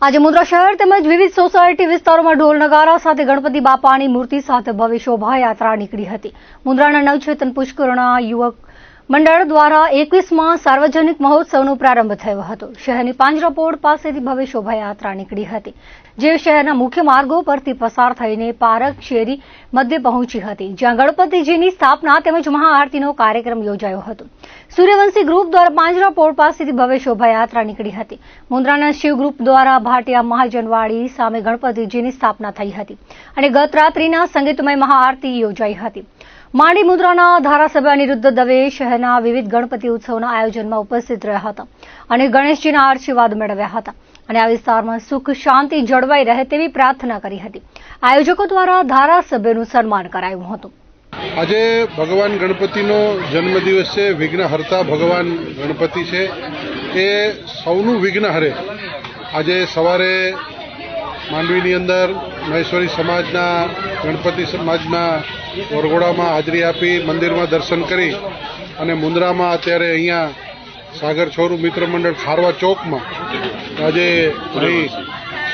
આજે મુદ્રા શહેર તેમજ વિવિધ સોસાયટી વિસ્તારોમાં ઢોલ નગારા સાથે ગણપતિ બાપાની મૂર્તિ સાથે ભવ્ય શોભાયાત્રા નીકળી હતી. મુદ્રાના નવચેતન પુષ્કરણા યુવક મંડળ દ્વારા એકવીસમાં સાર્વજનિક મહોત્સવનો પ્રારંભ થયો હતો. શહેરની પાંજરાપોળ પાસેથી ભવ્ય શોભાયાત્રા નીકળી હતી, જે શહેરના મુખ્ય માર્ગો પરથી પસાર થઈને પારક, શેરી મધ્ય પહોંચી હતી. જ્યાં ગણપતિજીની સ્થાપના તેમજ મહાઆરતીનો કાર્યક્રમ યોજાયો હતો. સૂર્યવંશી ગ્રુપ દ્વારા પાંજરાપોળ પાસેથી ભવ્ય શોભાયાત્રા નીકળી હતી. મુન્દ્રાના શિવ ગ્રુપ દ્વારા ભાટિયા મહાજનવાડી સામે ગણપતિજીની સ્થાપના થઈ હતી અને ગત રાત્રિના સંગીતમય મહાઆરતી યોજાઈ હતી. માંડી મુદ્રાના ધારાસભ્ય અનિરુદ્ધ દવે શહેરના વિવિધ ગણપતિ ઉત્સવના આયોજનમાં ઉપસ્થિત રહ્યા હતા અને ગણેશજીના આશીર્વાદ મેળવ્યા હતા અને આ વિસ્તારમાં સુખ, શાંતિ જળવાઈ રહે તેવી પ્રાર્થના કરી હતી. આયોજકો દ્વારા ધારાસભ્યનું સન્માન કરાયું હતું. આજે ભગવાન ગણપતિનો જન્મદિવસ છે વિઘ્નહર્તા ભગવાન ગણપતિ છે. એ સૌનું વિઘ્ન હરે. આજે સવારે માંડવીની અંદર મહેશ્વરી સમાજના, ગણપતિ સમાજના વરઘોડામાં હાજરી આપી મંદિરમાં દર્શન કરી અને મુન્દ્રામાં અત્યારે અહીંયા સાગર છોરુ મિત્ર મંડળ ખારવા ચોકમાં આજે અહીં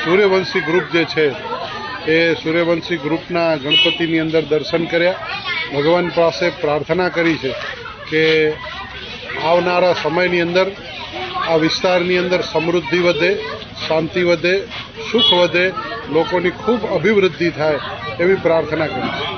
સૂર્યવંશી ગ્રુપ જે છે, એ સૂર્યવંશી ગ્રુપના ગણપતિની અંદર દર્શન કર્યા. ભગવાન પાસે પ્રાર્થના કરી છે કે આવનારા સમયની અંદર, આ વિસ્તારની અંદર સમૃદ્ધિ વધે, શાંતિ વધે સુખ વધે લોકોની ખૂબ અભિવૃદ્ધિ થાય એવી પ્રાર્થના કરી છે